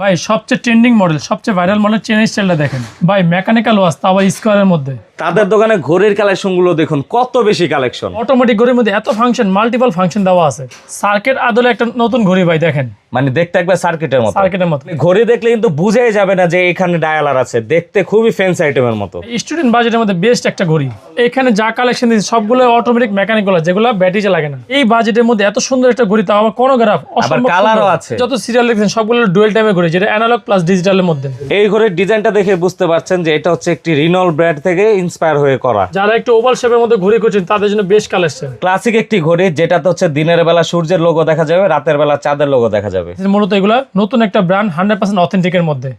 ভাই, সবচেয়ে trending model সবচেয়ে ভাইরাল মডেল চেন স্টাইলটা দেখেন। ভাই মেকানিক্যাল ওয়াশ তাও স্কোয়ারের মধ্যে। তাদের দোকানে ঘড়ির কালেকশনগুলো দেখুন কত বেশি কালেকশন। অটোমেটিক ঘড়ির মধ্যে এত ফাংশন মাল্টিপল ফাংশন দেওয়া আছে। সার্কিট আদলে একটা নতুন ঘড়ি ভাই দেখেন। মানে দেখতে একবার সার্কিটের মতো। সার্কিটের মতো। ঘড়ি দেখলে কিন্তু বুঝাই যাবে না যে এখানে ডায়ালার আছে। দেখতে খুবই ফ্যান্সি আইটেমের মতো। স্টুডেন্ট বাজেটের মধ্যে বেস্ট একটা ঘড়ি। এখানে যা কালেকশন দিচ্ছে সবগুলো অটোমেটিক মেকানিক্যাল যেগুলো ব্যাটারিতে লাগে না। এই বাজেটের মধ্যে এত সুন্দর একটা ঘড়ি তাও আবার কোনোগ্রাফ colour কালারও আছে। যত সিরিয়াল দেখছেন সবগুলো ডুয়েল টাইমের ঘড়ি যেটা অ্যানালগ প্লাস ডিজিটালের মধ্যে। এই ঘড়ির ডিজাইনটা দেখে বুঝতে পারছেন যে এটা হচ্ছে একটি রিনল ব্র্যান্ড থেকে ইন্সপায়ার হয়ে করা। যারা একটু ওভাল শেপের মধ্যে ঘড়ি করছেন তাদের জন্য বেস্ট কালেকশন ক্লাসিক একটি ঘড়ি যেটাতে হচ্ছে দিনের বেলা সূর্যের লোগো দেখা যাবে রাতের বেলা চাঁদের লোগো দেখা যাবে। মূলত এগুলা নতুন একটা ব্র্যান্ড হান্ড্রেড পার্সেন্ট অথেন্টিকের মধ্যে।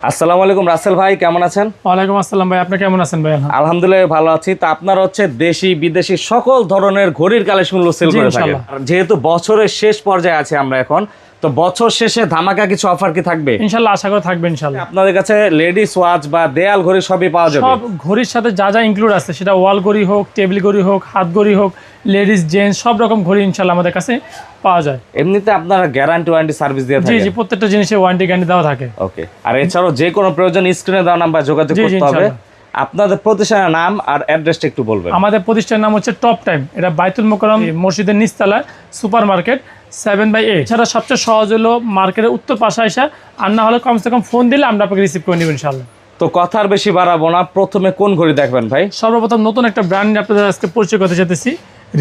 আসসালামু আলাইকুম রাসেল ভাই কেমন আছেন? ওয়ালাইকুম আসসালাম ভাই আপনি কেমন আছেন ভাই? আলহামদুলিল্লাহ। ভালো আছি। তা আপনার হচ্ছে দেশি বিদেশি সকল ধরনের ঘড়ির কালেকশনগুলো সেল করে থাকেন। আর যেহেতু বছরের শেষ পর্যায়ে আছে আমরা এখন তো বছর শেষে ধামাকা কিছু অফার কি থাকবে? ইনশাল্লাহ আশা করে থাকবে ইনশাল্লাহ। আপনাদের কাছে লেডিস ওয়াচ বা দেয়াল ঘড়ি সবই পাওয়া যাবে? সব ঘড়ির সাথে যা যা ইনক্লুড আছে সেটা ওয়াল ঘড়ি হোক টেবিল ঘড়ি হোক হাত ঘড়ি হোক লেডিস জেন্টস সব রকম ঘড়ি ইনশাল্লাহ আমাদের কাছে পাওয়া যায়। এমনিতে আপনারা গ্যারান্টি ওয়ারেন্টি সার্ভিস দিয়ে জি থাকেন? জি প্রত্যেকটা জিনিসের ওয়ারেন্টি গ্যারান্টি দেওয়া থাকে। ওকে আর এছাড়াও যে কোনো প্রয়োজন স্ক্রিনে দেওয়া নাম্বার যোগাযোগ জি, জি, করতে হবে। আপনাদের প্রতিষ্ঠানের নাম আর অ্যাড্রেসটা একটু বলবেন। আমাদের প্রতিষ্ঠানের নাম হচ্ছে টপ টাইম এটা বাইতুল মোকারম মসজিদের নিচতলায় super market seven by eight এছাড়া সবচেয়ে সহজ হলো মার্কেটের উত্তর পাশে আসা আর না হলে কমসে কম ফোন দিলে আমরা আপনাকে রিসিভ করে নেব ইনশাল্লাহ তো কথার বেশি বাড়াবো না। প্রথমে কোন ঘড়ি দেখবেন ভাই? সর্বপ্রথম নতুন একটা ব্র্যান্ড আপনাদের আজকে পরিচয় করতে চাইতেছি।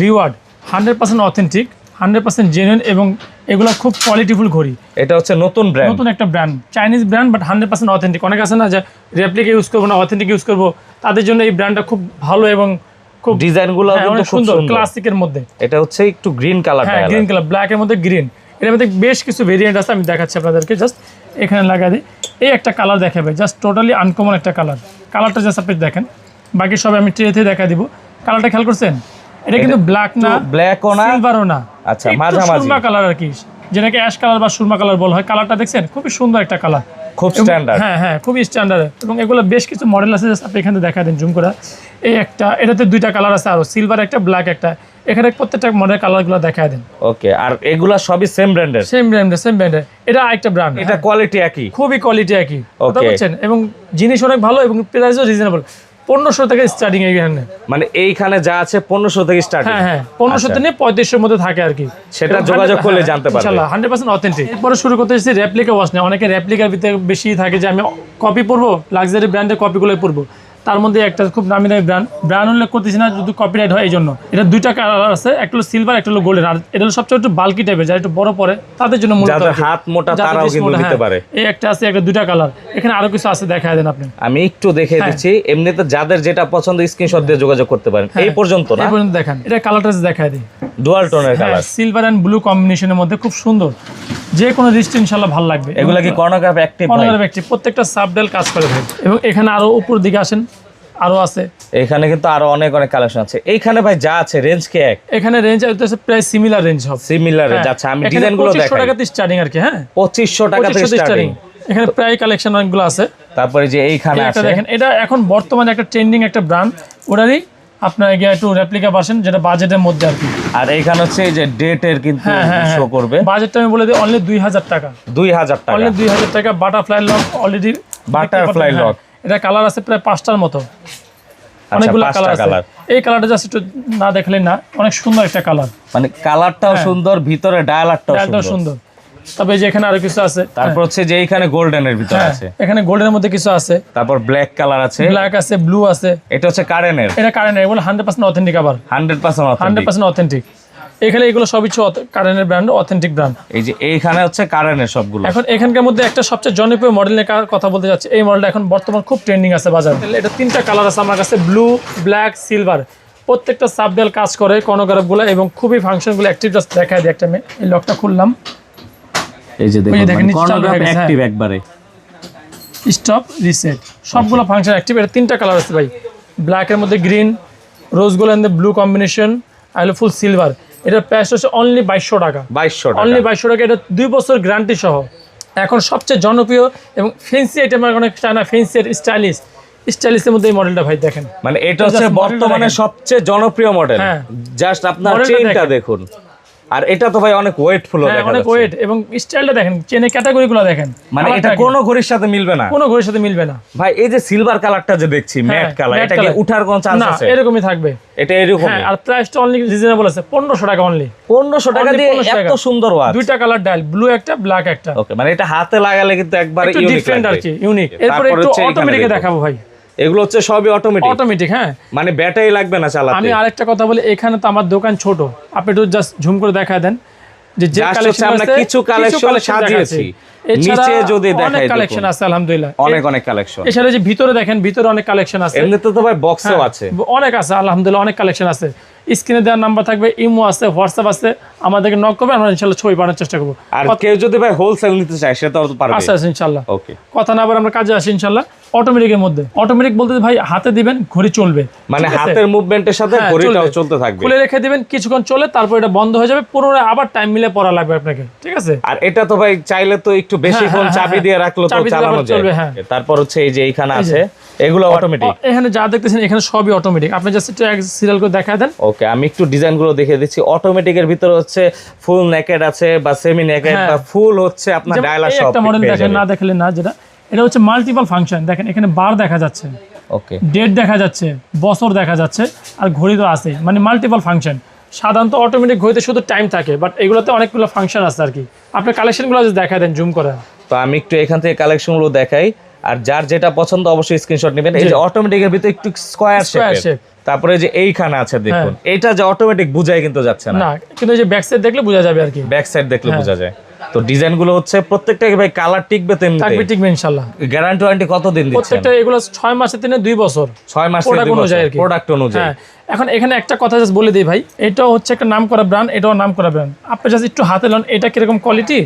Reward hundred percent authentic hundred percent genuine এবং এগুলো খুব কোয়ালিটিফুল ঘড়ি। এটা হচ্ছে নতুন ব্র্যান্ড নতুন একটা brand Chinese brand but hundred percent authentic অনেক আছে না যে রেপ্লিকা ইউজ করব না অথেন্টিক ইউজ করব তাদের জন্য এই ব্র্যান্ডটা খুব ভালো এবং খুব ডিজাইনগুলো হ্যাঁ, কিন্তু সুন্দর ক্লাসিকের মধ্যে। এটা হচ্ছে একটু গ্রিন কালার হ্যাঁ গ্রিন কালার ব্ল্যাকের মধ্যে গ্রিন এর মধ্যে বেশ কিছু ভেরিয়েন্ট আছে আমি দেখাচ্ছি আপনাদেরকে জাস্ট এখানে লাগা দিই। এই একটা কালার দেখাবে জাস্ট টোটালি আনকমন একটা কালার কালারটা জাস্ট আপনি দেখেন। বাকি সব আমি ট্রেতে দেখা দিব। কালারটা খেয়াল করছেন? এটা কিন্তু ব্ল্যাক না ব্ল্যাকও না সিলভারও না। আচ্ছা, মাঝামাঝি। সুরমা কালার আর কি যেটাকে অ্যাশ কালার বা সুরমা কালার বলা হয়। কালারটা দেখছেন? খুবই সুন্দর একটা কালার খুব স্ট্যান্ডার্ড হ্যাঁ হ্যাঁ খুবই স্ট্যান্ডার্ড এবং এগুলো বেশ কিছু মডেল আছে আপনি এখানে দেখা দেন জুম করে। এই একটা এটাতে দুইটা কালার আছে আরও সিলভার একটা ব্ল্যাক একটা। এখানে প্রত্যেকটা মডেল কালারগুলো দেখা দেন। ওকে আর এগুলা সবই সেম ব্র্যান্ডের সেম ব্র্যান্ডের সেম ব্র্যান্ডের এটা আরেকটা ব্র্যান্ড এটা কোয়ালিটি একই? খুবই কোয়ালিটি একই। বুঝছেন এবং জিনিস অনেক ভালো এবং প্রাইসও রিজনেবল পনেরোশো থেকে স্টার্টিং এইখানে মানে এইখানে যা আছে পনেরোশো থেকে স্টার্টিং হ্যাঁ হ্যাঁ পনেরোশো থেকে পঁয়ত্রিশের মধ্যে থাকে আর কি। সেটা যোগাযোগ করলে জানতে পারবে। হান্ড্রেড পার্সেন্ট অথেন্টিক এরপরে শুরু করতে এসেছি রেপ্লিকা ওয়াশ নেই অনেকে রেপ্লিকার ভিতরে বেশি থাকে যে আমি কপি পরবো লাক্সারি ব্র্যান্ডের কপিগুলোই পরবো। তার মধ্যে একটা খুব নামি দামি ব্র্যান্ড ব্র্যান্ড উল্লেখ করতেছি না যদি কপিরাইট হয় এই জন্য এটা দুইটা কালার আছে একটা হলো সিলভার একটা হলো গোল্ডেন আর এটা হলো সবচেয়ে একটু বাল্কি টাইপের যারা একটু বড় পরে তাদের জন্য মূলত। হাত মোটা তারাও কিন্তু নিতে হ্যাঁ। পারে। এই একটা আছে একটা দুইটা কালার এখানে আরও কিছু আছে দেখা দেন আপনি। আমি একটু দেখে হ্যাঁ। দিচ্ছি এমনিতে যাদের যেটা পছন্দ স্ক্রিনশট দিয়ে যোগাযোগ করতে পারেন। এই পর্যন্ত না? এই পর্যন্ত দেখান। এটা কালারটা দেখা দিই। ডুয়াল টোনের হ্যাঁ কালার সিলভার অ্যান্ড ব্লু কম্বিনেশনের মধ্যে খুব সুন্দর। যে কোনো রিস্ট ইনশাল্লাহ ভালো লাগবে। এগুলা কি কর্নাগ্রাফ অ্যাক্টিভ অনেক ব্যক্তি। প্রত্যেকটা সাবডেল কাজ করে ভাই। এবং এখানে আরও উপর দিকে আসেন আরও আছে। এখানে কিন্তু আরও অনেক অনেক কালেকশন আছে। এইখানে ভাই যা আছে রেঞ্জ কি এক? এখানে রেঞ্জ হচ্ছে প্রায় সিমিলার রেঞ্জ হবে সিমিলার রেঞ্জ আচ্ছা আমি ডিজাইনগুলো দেখাই। টাকাতে স্টার্টিং আর কি হ্যাঁ? পঁচিশশো টাকা থেকে 2500 স্টার্টিং এখানে প্রায় কালেকশন অনেকগুলো আছে। তারপরে যে এইখানে আছে। দেখেন এটা এখন বর্তমানে একটা ট্রেন্ডিং একটা ব্র্যান্ড ওটারই আপনার গিয়ে একটু রেপ্লিকা যেটা বাজেটের মধ্যে আর কি। আর এইখানে হচ্ছে এই যে ডেটের কিন্তু হ্যাঁ হ্যাঁ শো করবে। বাজেটটা আমি বলে দিই অনলি দুই হাজার টাকা। দুই হাজার টাকা। অনলি দুই হাজার টাকা butterfly lock already Butterfly lock। এটা কালার আছে প্রায় পাঁচটার মতো। আচ্ছা অনেকগুলো কালার আছে। এই কালারটা জাস্ট একটু না দেখলেন না অনেক সুন্দর একটা কালার মানে কালারটাও সুন্দর ভিতরে ডায়ালারটাও সুন্দর। তবে যে এখানে আরও কিছু আছে। তারপর হচ্ছে যে এইখানে গোল্ডেনের ভিতরে হ্যাঁ, আছে। এখানে গোল্ডেনের মধ্যে কিছু আছে। তারপর ব্ল্যাক কালার আছে। ব্ল্যাক আছে ব্লু আছে। এটা হচ্ছে কারেনের এটা কারেন্ট এগুলো হান্ড্রেড পার্সেন্ট অথেন্টিক আবার। Hundred percent hundred percent authentic এখানে এগুলো সবই কারেন্টের ব্র্যান্ড অথেন্টিক ব্র্যান্ড এই যে এইখানে হচ্ছে কারেনের সবগুলো এখন এখানকার মধ্যে একটা সবচেয়ে জনপ্রিয় মডেল নিয়ে কথা বলতে যাচ্ছে। এই মডেলটা এখন বর্তমান খুব ট্রেন্ডিং আছে বাজারে। এটা তিনটা কালার আছে আমার কাছে ব্লু ব্ল্যাক সিলভার প্রত্যেকটা সাবডেল কাজ করে কনগ্রাফগুলো এবং খুবই ফাংশনগুলো অ্যাক্টিভ জাস্ট দেখায় দিই। একটা আমি এই লকটা খুললাম। এই যে দেখেন, হয়ে গেছে, অ্যাক্টিভ একবারে। স্টপ রিসেট সবগুলো ফাংশন অ্যাক্টিভ এটা তিনটা কালার আছে ভাই। ব্ল্যাকের মধ্যে green rose gold blue combination আর হলো ফুল সিলভার এটার প্রাইস হচ্ছে অনলি বাইশশো টাকা। বাইশশো অনলি বাইশশো টাকা এটা দুই বছর গ্যারান্টি সহ। এখন সবচেয়ে জনপ্রিয় এবং ফেন্সি আইটেম অনেক চায় না ফেন্সি স্টাইলিশ স্টাইলিশের মধ্যে এই মডেলটা ভাই দেখেন। মানে এটা এটা হচ্ছে বর্তমানে সবচেয়ে জনপ্রিয় মডেল হ্যাঁ। জাস্ট আপনার Model টা চেইনটা দেখেন। আর এটা তো ভাই অনেক ওয়েটফুল হ্যাঁ দেখা অনেক ওয়েট এবং স্টাইলটা দেখেন চেনের ক্যাটাগরিগুলো দেখেন। মানে এটা কোনো ঘড়ির সাথে মিলবে না। কোনো ঘড়ির সাথে মিলবে না। ভাই এই যে সিলভার কালারটা যে দেখছি ম্যাট কালার এটা কি উঠার কোনো চান্স না আছে? এরকমই থাকবে। এটা এরকম হ্যাঁ আর প্রাইসটা অনলি রিজনেবল আছে পনেরোশো টাকা অনলি পনেরোশো টাকা only দিয়ে এত সুন্দর ওয়াচ দুইটা কালার ডায়াল ব্লু একটা ব্ল্যাক একটা। ওকে মানে এটা হাতে লাগালে কিন্তু একবার ইউনিক ডিফারেন্ট আর কি ইউনিক এরপরে একটু অটোমেটিকে দেখাবো ভাই। এগুলো হচ্ছে সবই অটোমেটিক অটোমেটিক হ্যাঁ। মানে ব্যাটারি লাগবে না চালাতে। আমি আরেকটা কথা বলি এখানে তো আমার দোকান ছোট। আপনি একটু জাস্ট ঝুম করে দেখা দেন। যে যে কালেকশন আমরা কিছু collection সাজিয়েছি। নিচে যদি অনেক দেখাই কালেকশন আছে আলহামদুলিল্লাহ। অনেক অনেক কালেকশন এছাড়া যে ভিতরে দেখেন ভিতরে অনেক কালেকশন আছে। এমনিতে তো ভাই বক্সও হ্যাঁ, আছে। অনেক আছে আলহামদুলিল্লাহ অনেক কালেকশন আছে। স্ক্রিনে দেওয়ার নাম্বার থাকবে ইমো আছে হোয়াটসঅ্যাপ আছে। আমাদেরকে নক করবে আমরা ইনশাল্লাহ ছবি বানানোর চেষ্টা করব। আর কেউ যদি ভাই হোলসেল নিতে চায় সেটাও পারবে। আচ্ছা আছে ইনশাল্লাহ। ওকে কথা না আবার আমরা কাজে আসি ইনশাল্লাহ। অটোমেটিকের মধ্যে। অটোমেটিক বলতে ভাই হাতে দিবেন ঘড়ি চলবে। মানে হাতের মুভমেন্টের সাথে হ্যাঁ, ঘড়িটাও চলতে থাকবে। খুলে রেখে দিবেন কিছুক্ষণ চলে তারপর এটা বন্ধ হয়ে যাবে পুনরায় আবার টাইম মিলে পড়া লাগবে আপনাকে। ঠিক আছে? আর এটা তো ভাই চাইলে তো একটু বেশিক্ষণ হ্যাঁ, চাবি হ্যাঁ, দিয়ে রাখল তো চালানো যায়। হ্যাঁ। তারপর হচ্ছে এই যে এইখানে আছে এগুলো অটোমেটিক এখানে যা দেখতেছেন এখানে সবই অটোমেটিক আপনি জাস্ট একটু এক সিরিয়াল করে দেখা দেন। ওকে আমি একটু ডিজাইনগুলো দেখে দিচ্ছি। অটোমেটিকের ভিতরে হচ্ছে ফুল নেকেড আছে বা সেমি নেকেড হ্যাঁ। বা ফুল হচ্ছে আপনার ডায়লার সব একটা মডেল দেখেন না দেখলে না যেটা এটা হচ্ছে মাল্টিপল ফাংশন দেখেন এখানে বার দেখা যাচ্ছে ওকে ডেট দেখা যাচ্ছে বছর দেখা যাচ্ছে আর ঘড়ি তো আছে। মানে মাল্টিপল ফাংশন সাধারণত অটোমেটিক ঘড়িতে শুধু টাইম থাকে বাট এগুলোতে অনেকগুলো ফাংশন আছে আর কি। আপনি কালেকশনগুলো যদি দেখা দেন জুম করে। তো আমি একটু এখান থেকে কালেকশনগুলো দেখাই আর যার যেটা পছন্দ অবশ্যই স্ক্রিনশট নেবেন। এই যে অটোমেটিকের ভিতরে একটু স্কোয়ার শেপ। তারপরে যে এইখানে আছে দেখুন। এইটা যে অটোমেটিক বুঝাই কিন্তু যাচ্ছে না। না কিন্তু এই যে ব্যাক সাইড দেখলে বোঝা যাবে আর কি। ব্যাক সাইড দেখলে হ্যাঁ। বোঝা যায়। তো ডিজাইনগুলো হচ্ছে প্রত্যেকটা ভাই কালার টিকবে তো থাকবে টিকবে ইনশাআল্লাহ। গ্যারান্টি ওয়ারেন্টি কত দিন দিচ্ছেন? প্রত্যেকটা এগুলো 6 মাসের থেকে 2 বছর। ছয় মাস product অনুযায়ী আর প্রোডাক্ট অনুযায়ী। হ্যাঁ এখন এখানে একটা কথা জাস্ট বলে দিই ভাই এটা হচ্ছে একটা নাম করা ব্র্যান্ড এটাও নাম করা ব্র্যান্ড আপনি জাস্ট একটু হাতে লন এটা কীরকম কোয়ালিটি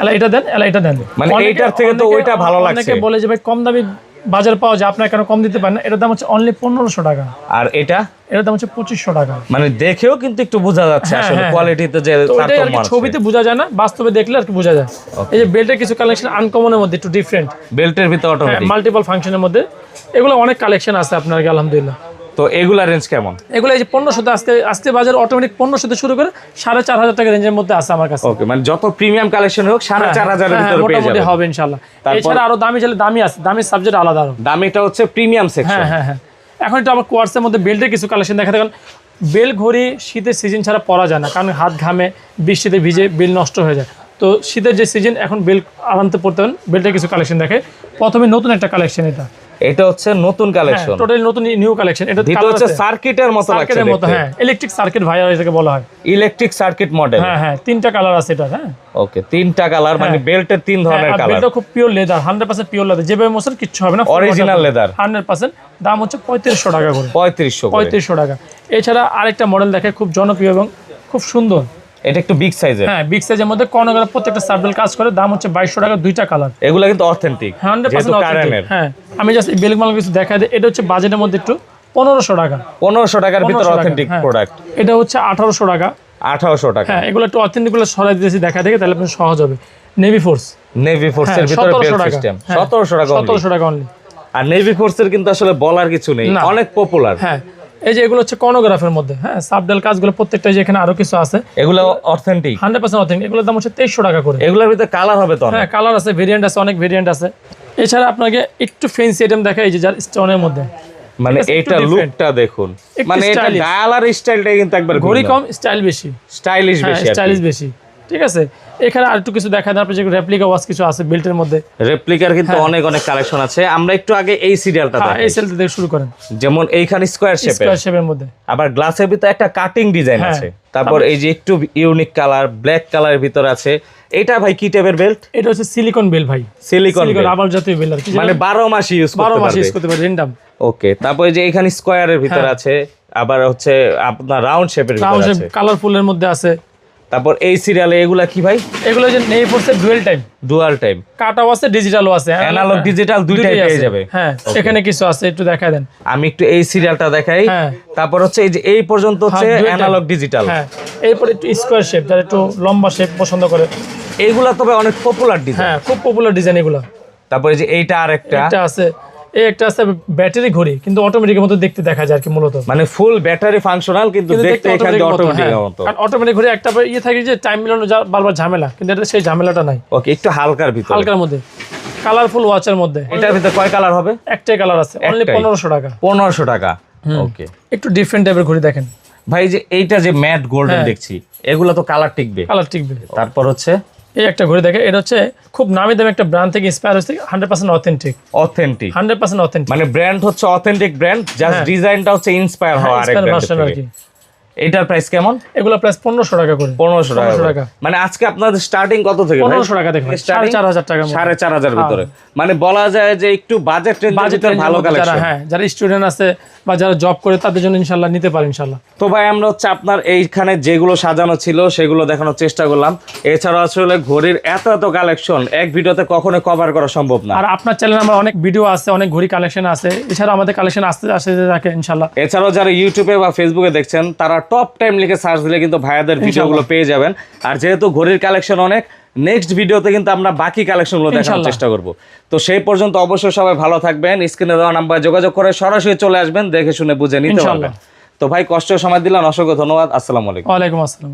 এলা এটা দেন এলা এটা দেন। মানে এইটার থেকে তো ওইটা ভালো লাগছে। অনেকে বলে যে ভাই কম দামি বাজার পাওয়া যায় আপনার কেন কম দিতে পারেন এটার দাম হচ্ছে অনলি পনেরোশো টাকা। আর এটা? এটার দাম হচ্ছে পঁচিশশো টাকা। মানে দেখেও কিন্তু একটু বোঝা যাচ্ছে হ্যাঁ, আসলে হ্যাঁ, কোয়ালিটিতে যে তারতম্য কি আছে। ছবিতে বোঝা যায় না বাস্তবে দেখলে আর কি বোঝা যায়। এই যে বেল্টের কিছু কালেকশন আনকমনের মধ্যে একটু ডিফারেন্ট বেল্টের ভিতরে অটোমেটিক মাল্টিপল ফাংশনের মধ্যে। এগুলো অনেক কালেকশন আছে আপনার আলহামদুলিল্লাহ। তো এগুলা রেঞ্জ কেমন? এগুলো এই যে পনেরোশোতে আজকে আজকে বাজার অটোমেটিক পনেরোশোতে শুরু করে সাড়ে চার হাজার টাকা রেঞ্জের মধ্যে আছে আমার কাছে। ওকে মানে যত প্রিমিয়াম কালেকশন হোক সাড়ে চার হাজারের হ্যাঁ, মোটামুটি হবে ইনশাল্লাহ এছাড়া আরও দামি চাইলে দামি আছে দামির সাবজেক্ট আলাদা দামিটা হচ্ছে প্রিমিয়াম সেকশন হ্যাঁ হ্যাঁ হ্যাঁ। এখন একটু আমার কোয়ার্সের মধ্যে বেল্টের কিছু কালেকশন দেখা দেখেন বেল ঘড়ি শীতের সিজন ছাড়া পরা যায় না কারণ হাত ঘামে বৃষ্টিতে ভিজে বেল নষ্ট হয়ে যায়। তো শীতের যে সিজন এখন বেল আরামতে পড়তে বেল্টের কিছু কালেকশন দেখে। প্রথমে নতুন একটা কালেকশন এটা। এটা হচ্ছে নতুন কালেকশন টোটালি নতুন নিউ কালেকশন এটা ভিতরে হচ্ছে সার্কিটের মতো লাগছে সার্কিটের মতো হ্যাঁ ইলেকট্রিক সার্কিট ভাই এটাকে বলা হয়। ইলেকট্রিক সার্কিট মডেল হ্যাঁ হ্যাঁ তিনটা কালার আছে এটা হ্যাঁ। ওকে তিনটা কালার মানে বেল্টের তিন ধরনের কালার বেলটা খুব pure leather hundred percent pure leather যেভাবে মোশন কিচ্ছু হবে না অরিজিনাল লেদার হান্ড্রেড পার্সেন্ট দাম হচ্ছে পঁয়ত্রিশশো টাকা করে। পঁয়ত্রিশশো করে। পঁয়ত্রিশশো টাকা। এছাড়া আরেকটা মডেল দেখে খুব জনপ্রিয় এবং খুব সুন্দর। এটা একটু বিগ সাইজের হ্যাঁ বিগ সাইজের মধ্যে কর্নগার প্রত্যেকটা সার্ভেল কাজ করে। দাম হচ্ছে বাইশশো টাকা দুইটা কালার এগুলো কিন্তু অথেন্টিক হান্ড্রেড যেহেতু পার্সেন্ট কারেনের হ্যাঁ আমি জাস্ট এই বেলমাল কিছু দেখা দিই। এটা হচ্ছে বাজেটের মধ্যে একটু পনেরোশো টাকা। পনেরোশো টাকার ভিতরে 1500 অথেন্টিক হ্যাঁ। প্রোডাক্ট এটা হচ্ছে আঠারোশো টাকা। আঠারোশো টাকা। হ্যাঁ এগুলো একটু অথেন্টিকগুলো সরাই দিয়েছি দেখা দেখে তাহলে আপনার সহজ হবে। নেভি ফোর্স নেভি ফোর্সের ভিতরে টাকা। সিস্টেম সতেরোশো টাকা only। সতেরোশো টাকা অনলি আর নেভি ফোর্সের কিন্তু আসলে বলার কিছু নেই। অনেক পপুলার হ্যাঁ এই যে এগুলো হচ্ছে কর্নোগ্রাফের মধ্যে হ্যাঁ সাবডেল কাজগুলো প্রত্যেকটা যে এখানে আরও কিছু আছে। এগুলো অথেন্টিক হান্ড্রেড পার্সেন্ট অথেন্টিক এগুলোর দাম হচ্ছে তেইশশো টাকা করে। এগুলোর ভিতরে কালার হবে তো হ্যাঁ কালার আছে ভেরিয়েন্ট আছে অনেক ভেরিয়েন্ট আছে। এছাড়া আপনাকে একটু ফেন্সি আইটেম দেখা এই যে যার স্টোনের মধ্যে। মানে এটা লুকটা দেখুন। মানে এটা। ডায়ালার স্টাইলটাই কিন্তু একবার ঘড়ি কম স্টাইল বেশি। স্টাইলিশ হ্যাঁ বেশি স্টাইলিশ বেশি। ঠিক আছে? এখানে আর একটু কিছু দেখা দেন আপনি যে রেপ্লিকা ওয়াচ কিছু আছে বেল্টের মধ্যে। রেপ্লিকার কিন্তু অনেক অনেক কালেকশন আছে। আমরা একটু আগে এই সিরিয়ালটা হ্যাঁ দেখাই। এই সেলটা দিয়ে শুরু করেন। যেমন এইখানে স্কোয়ার শেপের স্কোয়ার শেপের মধ্যে। আবার গ্লাসের ভিতরে একটা কাটিং ডিজাইন হ্যাঁ। আছে। তারপর এই যে একটু ইউনিক কালার ব্ল্যাক কালারের ভিতর আছে। এটা ভাই কি টাইপের বেল্ট এটা হচ্ছে সিলিকন বেল ভাই। সিলিকন সিলিকন রাবার জাতীয় বেল আর মানে বারো মাস ইউজ করতে বারো করতে মাস ইউজ করতে পারে রেন্ডাম ওকে তারপরে যে এখানে স্কোয়ারের ভিতর হ্যাঁ। আছে। আবার হচ্ছে আপনার রাউন্ড শেপের ভিতর রাউন্ড কালারফুল এর মধ্যে আছে। তারপর এই সিরিয়ালে এগুলা কি ভাই? এগুলো যে নেই পড়ছে ডুয়েল টাইম ডুয়াল টাইম কাটাও আছে ডিজিটালও আছে অ্যানালগ ডিজিটাল দুইটাই পেয়ে। যাবে। হ্যাঁ এখানে কিছু আছে একটু দেখা দেন। আমি একটু এই সিরিয়ালটা দেখাই। হ্যাঁ। তারপর হচ্ছে এই যে এই পর্যন্ত হচ্ছে অ্যানালগ ডিজিটাল হ্যাঁ এরপর একটু স্কোয়ার শেপ যারা একটু লম্বা শেপ পছন্দ করে। এইগুলা তবে অনেক পপুলার ডিজাইন হ্যাঁ খুব পপুলার ডিজাইন এগুলো। তারপরে যে এইটা আরেকটা। এটা আছে। এই একটা আছে ব্যাটারি ঘড়ি কিন্তু অটোমেটিকের মতো দেখতে দেখা যায় আর কি মূলত। মানে ফুল ব্যাটারি ফাংশনাল কিন্তু দেখতে এখানে অটোমেটিক মতো অটোমেটিক ঘড়ি একটা ইয়ে থাকে যে টাইম মিলানো বারবার ঝামেলা কিন্তু এটা সেই ঝামেলাটা নাই। ওকে একটু হালকার ভিতরে। হালকার মধ্যে। কালারফুল ওয়াচের মধ্যে। এটার ভিতরে কয় কালার হবে? একটাই কালার আছে অনলি একটাই। পনেরোশো টাকা। পনেরোশো টাকা। ওকে একটু ডিফারেন্ট টাইপের ঘড়ি দেখেন। ভাই যে এইটা যে ম্যাট গোল্ডেন হ্যাঁ। দেখছি এগুলো তো কালার টিকবে। কালার টিকবে। তারপর হচ্ছে? এই একটা ঘড়ি দেখে এটা হচ্ছে খুব নামি দামি একটা ব্র্যান্ড থেকে ইন্সপায়ার হচ্ছে hundred percent authentic authentic hundred percent authentic মানে ব্র্যান্ড হচ্ছে অথেন্টিক ব্র্যান্ড জাস্ট হ্যাঁ। ডিজাইনটা হচ্ছে ইন্সপায়ার হওয়া আরেক এটার প্রাইস কেমন? এগুলো প্রাইস পনেরোশো টাকা করে। পনেরোশো টাকা 1500 টাকা। মানে আজকে আপনাদের স্টার্টিং কত থেকে? পনেরোশো টাকা দেখবেন সাড়ে চার হাজার টাকা সাড়ে চার হাজার ভিতরে। মানে বলা যায় যে একটু বাজেট রেঞ্জের বাজেট ভিতরে ভালো কালেকশন হ্যাঁ যারা স্টুডেন্ট আছে বা যারা জব করে তাদের জন্য ইনশাল্লাহ নিতে পারে ইনশাল্লাহ। তো ভাই আমরা হচ্ছে আপনার এইখানে যেগুলো সাজানো ছিল সেগুলো দেখানোর চেষ্টা করলাম। এছাড়া আসলে ঘড়ির এত এত কালেকশন এক ভিডিওতে কখনো কভার করা সম্ভব না। আর আপনার চ্যানেলে আমার অনেক ভিডিও আছে অনেক ঘড়ি কালেকশন আছে। এছাড়া আমাদের কালেকশন আসতে আসতে থাকে ইনশাল্লাহ। এছাড়াও যারা ইউটিউবে বা ফেসবুকে দেখছেন তারা টপ টাইম লিখে সার্চ দিলে কিন্তু ভাইয়াদের ভিডিওগুলো পেয়ে যাবেন। আর যেহেতু ঘড়ির কালেকশন অনেক নেক্সট ভিডিওতে কিন্তু আমরা বাকি কালেকশনগুলো দেখানোর ইনশাল্লাহ। চেষ্টা করব। তো সেই পর্যন্ত অবশ্যই সবাই ভালো থাকবেন। স্ক্রিনে দেওয়া নাম্বার যোগাযোগ করে সরাসরি চলে আসবেন দেখে শুনে বুঝে নিতে। পারবেন। তো ভাই কষ্ট সময় দিলাম অসংখ্য ধন্যবাদ। আসসালামু আলাইকুম। ওয়ালাইকুম আসসালাম।